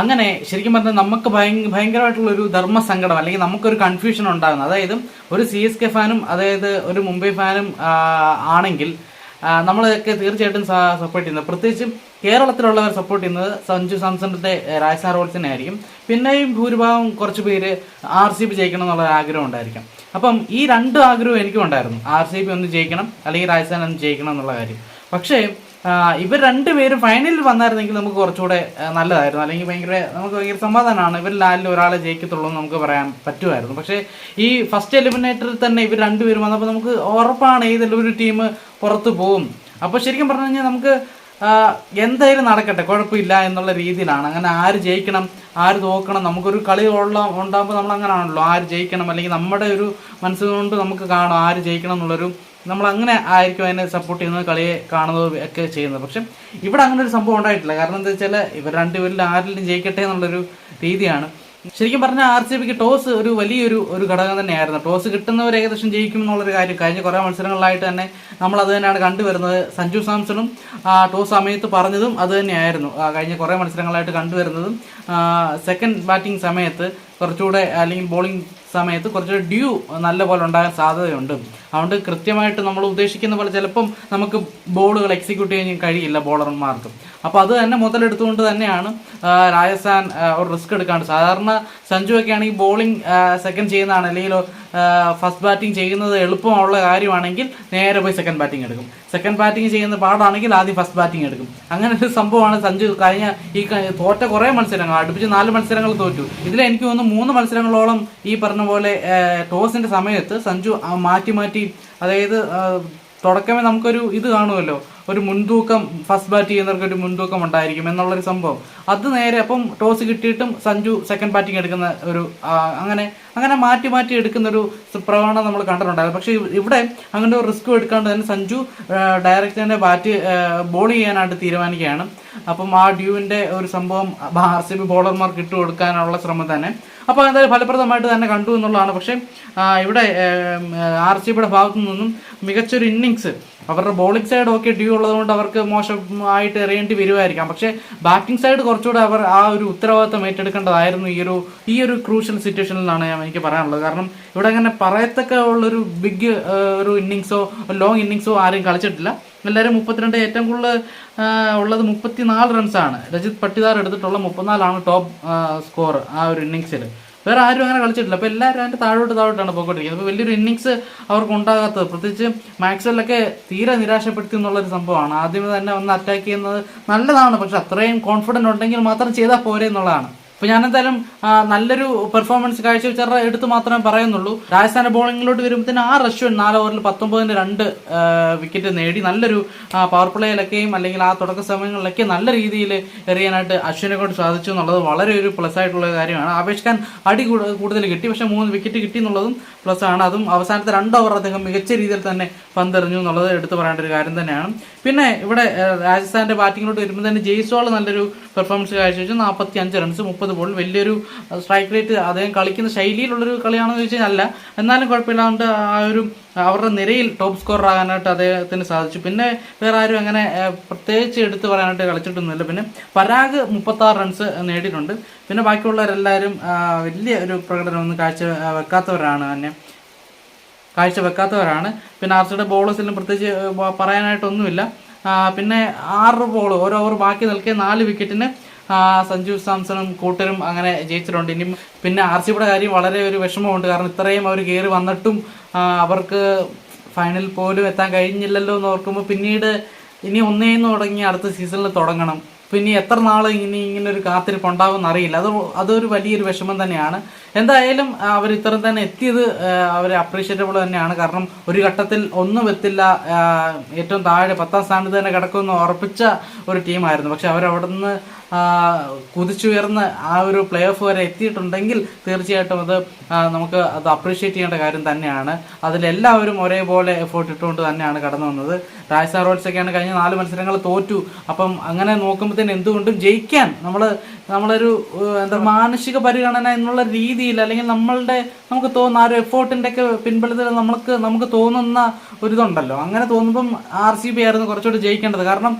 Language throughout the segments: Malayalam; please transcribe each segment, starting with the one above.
അങ്ങനെ ശരിക്കും പറഞ്ഞാൽ നമുക്ക് ഭയങ്കരമായിട്ടുള്ള ഒരു ധർമ്മസങ്കടം അല്ലെങ്കിൽ നമുക്കൊരു കൺഫ്യൂഷൻ ഉണ്ടാകുന്നത്. അതായത് ഒരു സി എസ് കെ ഫാനും അതായത് ഒരു മുംബൈ ഫാനും ആണെങ്കിൽ നമ്മളൊക്കെ തീർച്ചയായിട്ടും സപ്പോർട്ട് ചെയ്യുന്നത്. പ്രത്യേകിച്ചും കേരളത്തിലുള്ളവർ സപ്പോർട്ട് ചെയ്യുന്നത് സഞ്ജു സാംസണിന്റെ രാജസ്ഥാൻ റോയൽസിനെ ആയിരിക്കും. പിന്നെയും ഭൂരിഭാഗം കുറച്ച് പേര് ആർ സി ബി ജയിക്കണം എന്നുള്ള ആഗ്രഹം ഉണ്ടായിരിക്കും. അപ്പം ഈ രണ്ട് ആഗ്രഹവും എനിക്കും ഉണ്ടായിരുന്നു. ആർ സി ബി ഒന്ന് ജയിക്കണം അല്ലെങ്കിൽ രാജസ്ഥാൻ ഒന്ന് ജയിക്കണം എന്നുള്ള കാര്യം. പക്ഷേ ഇവർ രണ്ടുപേരും ഫൈനലിൽ വന്നായിരുന്നെങ്കിൽ നമുക്ക് കുറച്ചുകൂടെ നല്ലതായിരുന്നു. അല്ലെങ്കിൽ ഭയങ്കര നമുക്ക് ഭയങ്കര സമാധാനമാണ്. ഇവർ ലാലിൽ ഒരാളെ ജയിക്കത്തുള്ളൂ എന്ന് നമുക്ക് പറയാൻ പറ്റുമായിരുന്നു. പക്ഷേ ഈ ഫസ്റ്റ് എലിമിനേറ്ററിൽ തന്നെ ഇവർ രണ്ടുപേരും വന്നപ്പോൾ നമുക്ക് ഉറപ്പാണ് ഏതെങ്കിലും ഒരു ടീം പുറത്ത് പോകും. അപ്പോൾ ശരിക്കും പറഞ്ഞു കഴിഞ്ഞാൽ നമുക്ക് എന്തായാലും നടക്കട്ടെ കുഴപ്പമില്ല എന്നുള്ള രീതിയിലാണ്. അങ്ങനെ ആര് ജയിക്കണം ആര് തോക്കണം നമുക്കൊരു കളി ഉള്ള ഉണ്ടാകുമ്പോൾ നമ്മൾ അങ്ങനെ ആണല്ലോ ആര് ജയിക്കണം അല്ലെങ്കിൽ നമ്മുടെ ഒരു മനസ്സുകൊണ്ട് നമുക്ക് കാണാം ആര് ജയിക്കണം എന്നുള്ളൊരു നമ്മൾ അങ്ങനെ ആയിരിക്കും അതിനെ സപ്പോർട്ട് ചെയ്യുന്നത് കളിയെ കാണുന്നത് ഒക്കെ ചെയ്യുന്നത്. പക്ഷെ ഇവിടെ അങ്ങനെ ഒരു സംഭവം ഉണ്ടായിട്ടില്ല. കാരണം എന്താ വെച്ചാൽ ഇവർ രണ്ടുപേരിൽ ആരിലും ജയിക്കട്ടെ എന്നുള്ളൊരു രീതിയാണ്. ശരിക്കും പറഞ്ഞാൽ ആർ സി ബിക്ക് ടോസ് ഒരു വലിയൊരു ഒരു ഘടകം തന്നെയായിരുന്നു. ടോസ് കിട്ടുന്നവർ ഏകദേശം ജയിക്കും എന്നുള്ളൊരു കാര്യം. കഴിഞ്ഞ കുറേ മത്സരങ്ങളിലായിട്ട് തന്നെ നമ്മൾ അത് തന്നെയാണ് കണ്ടുവരുന്നത്. സഞ്ജു സാംസണും ടോസ് സമയത്ത് പറഞ്ഞതും അത് തന്നെയായിരുന്നു. കഴിഞ്ഞ കുറേ മത്സരങ്ങളായിട്ട് കണ്ടുവരുന്നതും സെക്കൻഡ് ബാറ്റിംഗ് സമയത്ത് കുറച്ചുകൂടെ അല്ലെങ്കിൽ ബോളിംഗ് സമയത്ത് കുറച്ച് ഡ്യൂ നല്ല പോലെ ഉണ്ടാകാൻ സാധ്യതയുണ്ട്. അതുകൊണ്ട് കൃത്യമായിട്ട് നമ്മൾ ഉദ്ദേശിക്കുന്ന പോലെ ചിലപ്പം നമുക്ക് ബോളുകൾ എക്സിക്യൂട്ട് ചെയ്യാൻ കഴിയില്ല ബോളർമാർക്ക് അപ്പോൾ അത് തന്നെ മുതലെടുത്തുകൊണ്ട് തന്നെയാണ് രാജസ്ഥാൻ ഒരു റിസ്ക് എടുക്കാണ്ട്. സാധാരണ സഞ്ജു ഒക്കെ ആണെങ്കിൽ ബോളിംഗ് സെക്കൻഡ് ചെയ്യുന്നതാണ്. അല്ലെങ്കിൽ ഫസ്റ്റ് ബാറ്റിംഗ് ചെയ്യുന്നത് എളുപ്പമുള്ള കാര്യമാണെങ്കിൽ നേരെ പോയി സെക്കൻഡ് ബാറ്റിംഗ് എടുക്കും. സെക്കൻഡ് ബാറ്റിംഗ് ചെയ്യുന്ന പാടാണെങ്കിൽ ആദ്യം ഫസ്റ്റ് ബാറ്റിംഗ് എടുക്കും. അങ്ങനെ ഒരു സംഭവമാണ് സഞ്ജു കഴിഞ്ഞ ഈ തോറ്റ കുറേ മത്സരങ്ങൾ അടുപ്പിച്ച് നാല് മത്സരങ്ങൾ തോറ്റു. ഇതിൽ എനിക്ക് തോന്നുന്നു മൂന്ന് മത്സരങ്ങളോളം ഈ പറഞ്ഞ പോലെ ടോസിന്റെ സമയത്ത് സഞ്ജു മാറ്റി മാറ്റി അതായത് തുടക്കമേ നമുക്കൊരു ഇത് കാണുമല്ലോ. ഒരു മുൻതൂക്കം ഫസ്റ്റ് ബാറ്റ് ചെയ്യുന്നവർക്ക് ഒരു മുൻതൂക്കം ഉണ്ടായിരിക്കും എന്നുള്ളൊരു സംഭവം. അത് നേരെ അപ്പം ടോസ് കിട്ടിയിട്ടും സഞ്ജു സെക്കൻഡ് ബാറ്റിംഗ് എടുക്കുന്ന ഒരു അങ്ങനെ അങ്ങനെ മാറ്റി മാറ്റി എടുക്കുന്ന ഒരു പ്രവണത നമ്മൾ കണ്ടിട്ടുണ്ടായിരുന്നു. പക്ഷേ ഇവിടെ അങ്ങനെ ഒരു റിസ്ക് എടുക്കാണ്ട് തന്നെ സഞ്ജു ഡയറക്റ്റ് തന്നെ ബാറ്റ് ബോൾ ചെയ്യാനായിട്ട് തീരുമാനിക്കുകയാണ്. അപ്പം ആ ഡ്യൂവിന്റെ ഒരു സംഭവം ആർ സി ബി ബോളർമാർക്ക് ഇട്ട് കൊടുക്കാനുള്ള ശ്രമം തന്നെ. അപ്പോൾ എന്തായാലും ഫലപ്രദമായിട്ട് തന്നെ കണ്ടു എന്നുള്ളതാണ്. പക്ഷേ ഇവിടെ ആർ സി ബിയുടെ ഭാഗത്തു നിന്നും മികച്ചൊരു ഇന്നിങ്സ് അവരുടെ ബോളിംഗ് സൈഡ് ഒക്കെ ഡ്യൂ ഉള്ളതുകൊണ്ട് അവർക്ക് മോശമായിട്ട് എറിയേണ്ടി വരുമായിരിക്കാം പക്ഷേ ബാറ്റിംഗ് സൈഡ് കുറച്ചുകൂടെ അവർ ആ ഒരു ഉത്തരവാദിത്തം ഏറ്റെടുക്കേണ്ടതായിരുന്നു ഈ ഒരു ഈ ഒരു ക്രൂഷ്യൽ സിറ്റുവേഷനിലാണ് ഞാൻ എനിക്ക് പറയാനുള്ളത്. കാരണം ഇവിടെ അങ്ങനെ പറയത്തക്ക ഉള്ളൊരു ബിഗ് ഒരു ഇന്നിങ്സോ ലോങ് ഇന്നിങ്സോ ആരും കളിച്ചിട്ടില്ല. എല്ലാവരും മുപ്പത്തിരണ്ട് ഏറ്റവും കൂടുതൽ ഉള്ളത് മുപ്പത്തിനാല് റൺസാണ് രജിത് പട്ടിദാർ എടുത്തിട്ടുള്ള മുപ്പത്തിനാലാണ് ടോപ്പ് സ്കോർ ആ ഒരു ഇന്നിങ്സിൽ വേറെ ആരും അങ്ങനെ കളിച്ചിട്ടില്ല. അപ്പോൾ എല്ലാവരും അതിന്റെ താഴോട്ട് താഴോട്ടാണ് പോയിക്കൊണ്ടിരിക്കുന്നത്. അപ്പോൾ വലിയൊരു ഇന്നിങ്സ് അവർക്ക് ഉണ്ടാകാത്തത്. പ്രത്യേകിച്ച് മാക്സ്വെല്ലൊക്കെ തീരെ നിരാശപ്പെടുത്തി എന്നുള്ളൊരു സംഭവമാണ്. ആദ്യമേ തന്നെ ഒന്ന് അറ്റാക്ക് ചെയ്യുന്നത് നല്ലതാണ്. പക്ഷെ അത്രയും കോൺഫിഡന്റ് ഉണ്ടെങ്കിൽ മാത്രം ചെയ്താൽ പോരെ എന്നുള്ളതാണ്. അപ്പോൾ ഞാൻ എന്തായാലും നല്ലൊരു പെർഫോമൻസ് കാഴ്ചവെച്ച എടുത്ത് മാത്രമേ പറയുന്നുള്ളൂ. രാജസ്ഥാൻ ബോളിങ്ങിലോട്ട് വരുമ്പോഴത്തേന് ആ റഷ്യൻ നാല് ഓവറിൽ പത്തൊമ്പതിന് രണ്ട് വിക്കറ്റ് നേടി നല്ലൊരു പവർ പ്ലേയിലൊക്കെയും അല്ലെങ്കിൽ ആ തുടക്ക സമയങ്ങളിലൊക്കെ നല്ല രീതിയിൽ എറിയാനായിട്ട് അശ്വിനെ കൊണ്ട് സാധിച്ചു എന്നുള്ളത് വളരെ ഒരു പ്ലസ് ആയിട്ടുള്ള കാര്യമാണ്. ആവേശ് ഖാൻ അടി കൂടു- കൂടുതൽ കിട്ടി. പക്ഷേ മൂന്ന് വിക്കറ്റ് കിട്ടി എന്നുള്ളതും പ്ലസ് ആണ്. അതും അവസാനത്തെ രണ്ട് ഓവർ അദ്ദേഹം മികച്ച രീതിയിൽ തന്നെ പന്തെറിഞ്ഞു എന്നുള്ളത് എടുത്തു പറയേണ്ട ഒരു കാര്യം തന്നെയാണ്. പിന്നെ ഇവിടെ രാജസ്ഥാന്റെ ബാറ്റിങ്ങിലോട്ട് വരുമ്പോൾ തന്നെ ജയ്സ്വാൾ നല്ലൊരു പെർഫോമൻസ് കാഴ്ചവെച്ചു. നാൽപ്പത്തി അഞ്ച് റൺസ് മുപ്പത് ബോൾ വലിയൊരു സ്ട്രൈക്ക് റേറ്റ് അദ്ദേഹം കളിക്കുന്ന ശൈലിയിലുള്ളൊരു കളിയാണെന്ന് ചോദിച്ചു അല്ല. എന്നാലും കുഴപ്പമില്ലാണ്ട് ആ ഒരു അവരുടെ നിരയിൽ ടോപ്പ് സ്കോറർ ആകാനായിട്ട് അദ്ദേഹത്തിന് സാധിച്ചു. പിന്നെ വേറെ ആരും അങ്ങനെ പ്രത്യേകിച്ച് എടുത്തു പറയാനായിട്ട് കളിച്ചിട്ടൊന്നുമില്ല. പിന്നെ പരാഗ് മുപ്പത്തി ആറ് റൺസ് നേടിയിട്ടുണ്ട്. പിന്നെ ബാക്കിയുള്ളവരെല്ലാവരും വലിയ ഒരു പ്രകടനമൊന്നും കാഴ്ച വെക്കാത്തവരാണ് തന്നെ. കാഴ്ച വെക്കാത്തവരാണ്. പിന്നെ ആർച്ചയുടെ ബോളേഴ്സിലും പ്രത്യേകിച്ച് പറയാനായിട്ടൊന്നുമില്ല. പിന്നെ ആറ് ബോൾ ഓരോ ഓവർ ബാക്കി നിൽക്കെ നാല് വിക്കറ്റിന് സഞ്ജു സാംസണും കൂട്ടരും അങ്ങനെ ജയിച്ചിട്ടുണ്ട്. ഇനി പിന്നെ ആർ സിയുടെ കാര്യം വളരെ ഒരു വിഷമമുണ്ട്. കാരണം ഇത്രയും അവർ കയറി വന്നിട്ടും അവർക്ക് ഫൈനൽ പോലും എത്താൻ കഴിഞ്ഞില്ലല്ലോ എന്ന് ഓർക്കുമ്പോൾ പിന്നീട് ഇനി ഒന്നേന്ന് തുടങ്ങി അടുത്ത സീസണിൽ തുടങ്ങണം. പിന്നെ എത്ര നാൾ ഇനി ഇങ്ങനെ ഒരു കാത്തിരിപ്പ് ഉണ്ടാവും അറിയില്ല. അത് അതൊരു വലിയൊരു വിഷമം തന്നെയാണ്. എന്തായാലും അവർ ഇത്രയും തന്നെ എത്തിയത് അവർ അപ്രീഷിയേറ്റബിൾ തന്നെയാണ്. കാരണം ഒരു ഘട്ടത്തിൽ ഒന്നും എത്തില്ല. ഏറ്റവും താഴെ പത്താം സ്ഥാനത്ത് തന്നെ കിടക്കുമെന്ന് ഉറപ്പിച്ച ഒരു ടീമായിരുന്നു പക്ഷെ അവരവിടെ നിന്ന് കുതിച്ചുയർന്ന് ആ ഒരു പ്ലേ ഓഫ് വരെ എത്തിയിട്ടുണ്ടെങ്കിൽ തീർച്ചയായിട്ടും അത് നമുക്ക് അത് അപ്രീഷിയേറ്റ് ചെയ്യേണ്ട കാര്യം തന്നെയാണ്. അതിലെല്ലാവരും ഒരേപോലെ എഫേർട്ട് ഇട്ടുകൊണ്ട് തന്നെയാണ് കടന്നു വന്നത്. രാജസ്ഥാൻ റോയൽസ് ഒക്കെയാണ് കഴിഞ്ഞ നാല് മത്സരങ്ങൾ തോറ്റു. അപ്പം അങ്ങനെ നോക്കുമ്പോഴത്തേന് എന്തുകൊണ്ടും ജയിക്കാൻ നമ്മൾ നമ്മളൊരു എന്താ മാനസിക പരിഗണന എന്നുള്ള രീതിയിൽ അല്ലെങ്കിൽ നമ്മളുടെ നമുക്ക് തോന്നുന്ന ആ ഒരു എഫേർട്ടിന്റെ ഒക്കെ പിൻബലത്തിൽ നമുക്ക് നമുക്ക് തോന്നുന്ന ഒരു ഇതുണ്ടല്ലോ അങ്ങനെ തോന്നുമ്പം ആർ സി ബി ആയിരുന്നു കുറച്ചുകൂടി ജയിക്കേണ്ടത്. കാരണം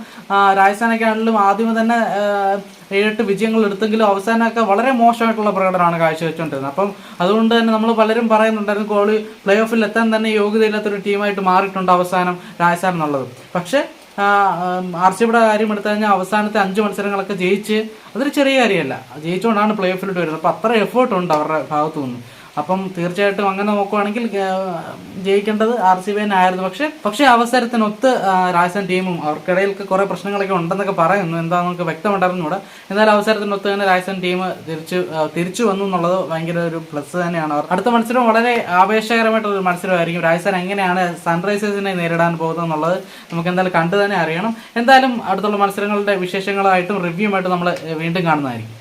രാജസ്ഥാനൊക്കെ ആണെങ്കിലും ആദ്യമേ തന്നെ ഏഴെട്ട് വിജയങ്ങൾ എടുത്തെങ്കിലും അവസാനമൊക്കെ വളരെ മോശമായിട്ടുള്ള പ്രകടനമാണ് കാഴ്ചവെച്ചുകൊണ്ടിരുന്നത്. അപ്പം അതുകൊണ്ട് തന്നെ നമ്മൾ പലരും പറയുന്നുണ്ടായിരുന്നു കോഹ്ലി പ്ലേ ഓഫിൽ എത്താൻ തന്നെ യോഗ്യതയില്ലാത്തൊരു ടീമായിട്ട് മാറിയിട്ടുണ്ട് അവസാനം രാജസ്ഥാൻ എന്നുള്ളത്. പക്ഷേ ആർ സി ബിയുടെ കാര്യം എടുത്തു കഴിഞ്ഞാൽ അവസാനത്തെ അഞ്ച് മത്സരങ്ങളൊക്കെ ജയിച്ച് അതൊരു ചെറിയ കാര്യമല്ല. ജയിച്ചുകൊണ്ടാണ് പ്ലേ ഓഫിലോട്ട് വരുന്നത്. അപ്പോൾ അത്ര എഫേർട്ട് ഉണ്ട് അവരുടെ ഭാഗത്തു നിന്ന് അപ്പം തീർച്ചയായിട്ടും അങ്ങനെ നോക്കുവാണെങ്കിൽ ജയിക്കേണ്ടത് ആർ സി ബി ആയിരുന്നു പക്ഷേ പക്ഷേ അവസരത്തിനൊത്ത് രാജസ്ഥാൻ ടീമും അവർക്കിടയിലൊക്കെ കുറേ പ്രശ്നങ്ങളൊക്കെ ഉണ്ടെന്നൊക്കെ പറയുന്നു. എന്താ നമുക്ക് വ്യക്തമുണ്ടായിരുന്നൂടെ എന്നാലും അവസരത്തിനൊത്ത് തന്നെ രാജസ്ഥാൻ ടീം തിരിച്ചു തിരിച്ചു വന്നു എന്നുള്ളത് ഭയങ്കര ഒരു പ്ലസ് തന്നെയാണ്. അവർ അടുത്ത മത്സരം വളരെ ആവേശകരമായിട്ടുള്ള ഒരു മത്സരമായിരിക്കും. രാജസ്ഥാൻ എങ്ങനെയാണ് സൺറൈസേഴ്സിനെ നേരിടാൻ പോകുന്നത് എന്നുള്ളത് നമുക്ക് എന്തായാലും കണ്ടു തന്നെ അറിയണം. എന്തായാലും അടുത്തുള്ള മത്സരങ്ങളുടെ വിശേഷങ്ങളായിട്ടും റിവ്യൂമായിട്ടും നമ്മൾ വീണ്ടും കാണുന്നതായിരിക്കും.